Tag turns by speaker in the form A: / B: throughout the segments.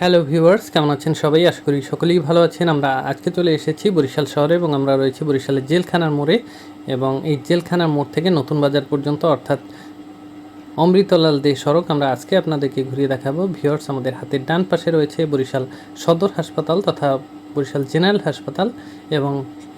A: Hello viewers কেমন আছেন সবাই? আশা করি সকলেই ভালো আছেন। আমরা আজকে চলে এসেছি বরিশাল শহরে এবং আমরা রয়েছি বরিশালের জেলখানার মোড়ে এবং এই জেলখানার মোড় থেকে নতুন বাজার পর্যন্ত, অর্থাৎ অমৃতলাল দে সড়ক, আমরা আজকে আপনাদেরকে ঘুরিয়ে দেখাবো। ভিউয়ার্স আমাদের হাতের ডান পাশে রয়েছে বরিশাল সদর হাসপাতাল তথা বরিশাল জেনারেল হাসপাতাল এবং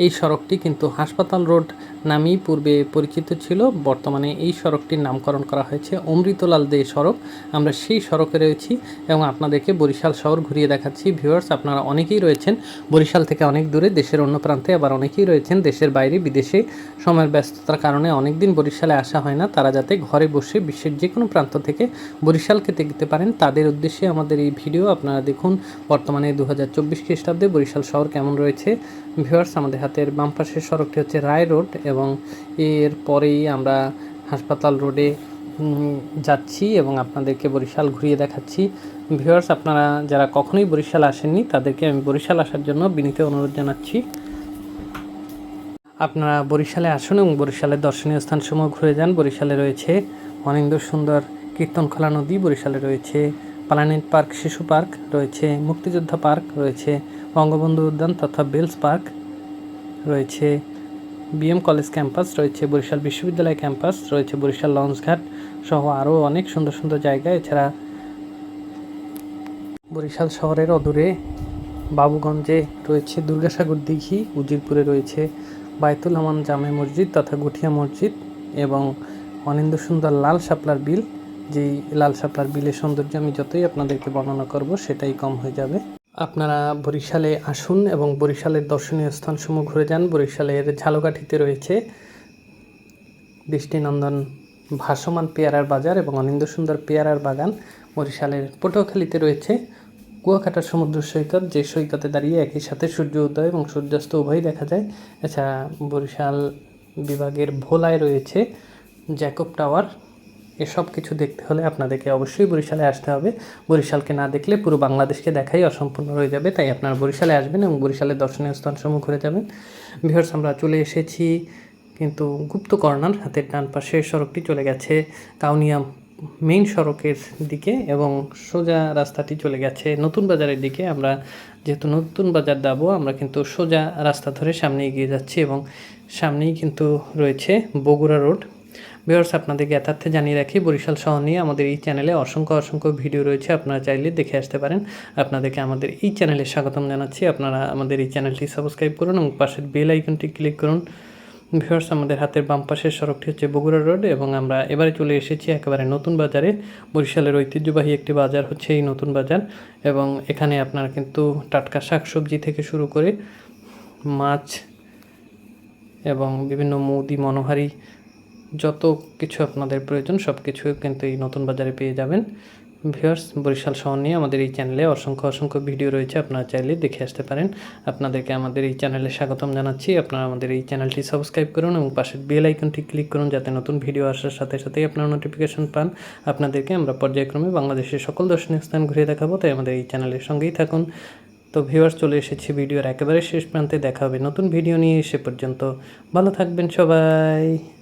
A: এই সড়কটি কিন্তু হাসপাতাল রোড নামেই পূর্বে পরিচিত ছিল। বর্তমানে এই সড়কটির নামকরণ করা হয়েছে অমৃতলাল দে সড়ক। আমরা সেই সড়কে রয়েছি এবং আপনাদেরকে বরিশাল শহর ঘুরিয়ে দেখাচ্ছি। ভিউয়ার্স, আপনারা অনেকেই রয়েছেন বরিশাল থেকে অনেক দূরে, দেশের অন্য প্রান্তে। আবার অনেকেই রয়েছেন দেশের বাইরে, বিদেশে। সময়ের ব্যস্ততার কারণে অনেক দিন বরিশালে আসা হয় না। তারা যাতে ঘরে বসে বিশ্বের যে কোনো প্রান্ত থেকে বরিশালকে দেখতে পারেন, তাদের উদ্দেশ্যে আমাদের এই ভিডিও আপনারা দেখুন। বর্তমানে দু হাজার চব্বিশ খ্রিস্টাব্দে বরিশাল শহর কেমন রয়েছে? ভিউয়ার্স আমাদের হাতের বাম পাশের সড়কটি হচ্ছে রায় রোড এবং এর পরেই আমরা হাসপাতাল রোডে যাচ্ছি এবং আপনাদেরকে বরিশাল ঘুরিয়ে দেখাচ্ছি। ভিউয়ার্স আপনারা যারা কখনোই বরিশাল আসেননি, তাদেরকে আমি বরিশাল আসার জন্য বিনীত অনুরোধ জানাচ্ছি। আপনারা বরিশালে আসুন এবং বরিশালের দর্শনীয় স্থানসমূহ ঘুরে যান। বরিশালে রয়েছে অনিন্দ সুন্দর কীর্তনখোলা নদী, বরিশালে রয়েছে পালানেট পার্ক, শিশু পার্ক রয়েছে, মুক্তিযোদ্ধা পার্ক রয়েছে, বঙ্গবন্ধু উদ্যান তথা বেলস পার্ক রয়েছে, বিএম কলেজ ক্যাম্পাস রয়েছে, বরিশাল বিশ্ববিদ্যালয় ক্যাম্পাস রয়েছে, বরিশাল লঞ্চঘাট সহ আরও অনেক সুন্দর সুন্দর জায়গা। এছাড়া বরিশাল শহরের অদূরে বাবুগঞ্জে রয়েছে দুর্গাসাগর দিঘি, উজিরপুরে রয়েছে বায়তুল আমান জামে মসজিদ তথা গুঠিয়া মসজিদ এবং অনিন্দ সুন্দর লাল শাপলার বিল যেই লাল শাপলার বিলের সৌন্দর্য আমি যতই আপনাদেরকে বর্ণনা করব, সেটাই কম হয়ে যাবে। আপনারা বরিশালে আসুন এবং বরিশালের দর্শনীয় স্থানসমূহ ঘুরে যান। বরিশালের ঝালকাঠিতে রয়েছে দৃষ্টিনন্দন ভাসমান পেয়ারার বাজার এবং অনিন্দ সুন্দর পেয়ারার বাগান। বরিশালের পটুয়াখালীতে রয়েছে কুয়াকাটা সমুদ্র সৈকত, যে সৈকতে দাঁড়িয়ে একই সাথে সূর্য উদয় এবং সূর্যাস্ত উভয়ই দেখা যায়। এছাড়া বরিশাল বিভাগের ভোলায় রয়েছে জ্যাকব টাওয়ার। এসব কিছু দেখতে হলে আপনাদেরকে অবশ্যই বরিশালে আসতে হবে। বরিশালকে না দেখলে পুরো বাংলাদেশকে দেখাই অসম্পূর্ণ রয়ে যাবে। তাই আপনারা বরিশালে আসবেন এবং বরিশালের দর্শনীয় স্থানসমূহ ঘুরে যাবেন। ভিউয়ার্স, আমরা চলে এসেছি কিন্তু গুপ্ত কর্নার, হাতের ডান পাশে সড়কটি চলে গেছে কাউনিয়া মেইন সড়কের দিকে এবং সোজা রাস্তাটি চলে গেছে নতুন বাজারের দিকে। আমরা যেহেতু নতুন বাজার যাব আমরা কিন্তু সোজা রাস্তা ধরে সামনে এগিয়ে যাচ্ছি এবং সামনেই কিন্তু রয়েছে বগুড়া রোড। ভিউয়ার্স আপনাদেরকে যথার্থে জানিয়ে রাখি, বরিশাল শহর নিয়ে আমাদের এই চ্যানেলে অসংখ্য অসংখ্য ভিডিও রয়েছে, আপনারা চাইলে দেখে আসতে পারেন। আপনাদেরকে আমাদের এই চ্যানেলে স্বাগতম জানাচ্ছি, আপনারা আমাদের এই চ্যানেলটি সাবস্ক্রাইব করুন এবং পাশের বেল আইকনটি ক্লিক করুন। ভিউয়ার্স আমাদের হাতের বাম পাশের সড়কটি হচ্ছে বগুড়া রোড এবং আমরা এবারে চলে এসেছি একেবারে নতুন বাজারে। বরিশালের ঐতিহ্যবাহী একটি বাজার হচ্ছে এই নতুন বাজার এবং এখানে আপনারা কিন্তু টাটকা শাকসবজি থেকে শুরু করে মাছ এবং বিভিন্ন মুদি, মনোহারি যত কিছু আপনাদের প্রয়োজন সব কিছু কিন্তু এই নতুন বাজারে পেয়ে যাবেন। ভিউয়ার্স, বরিশাল শহর নিয়ে আমাদের এই চ্যানেলে অসংখ্য অসংখ্য ভিডিও রয়েছে, আপনারা চাইলে দেখে আসতে পারেন। আপনাদেরকে আমাদের এই চ্যানেলে স্বাগতম জানাচ্ছি। আপনারা আমাদের এই চ্যানেলটি সাবস্ক্রাইব করুন এবং পাশের বেল আইকনটি ক্লিক করুন যাতে নতুন ভিডিও আসার সাথে সাথেই আপনারা নোটিফিকেশন পান। আপনাদেরকে আমরা পর্যায়ক্রমে বাংলাদেশের সকল দর্শনীয় স্থান ঘুরে দেখাবো, তাই আমাদের এই চ্যানেলের সঙ্গেই থাকুন। তো ভিউয়ার্স, চলে এসেছি ভিডিওর একেবারে শেষ প্রান্তে, দেখা হবে নতুন ভিডিও নিয়ে, সে পর্যন্ত ভালো থাকবেন সবাই।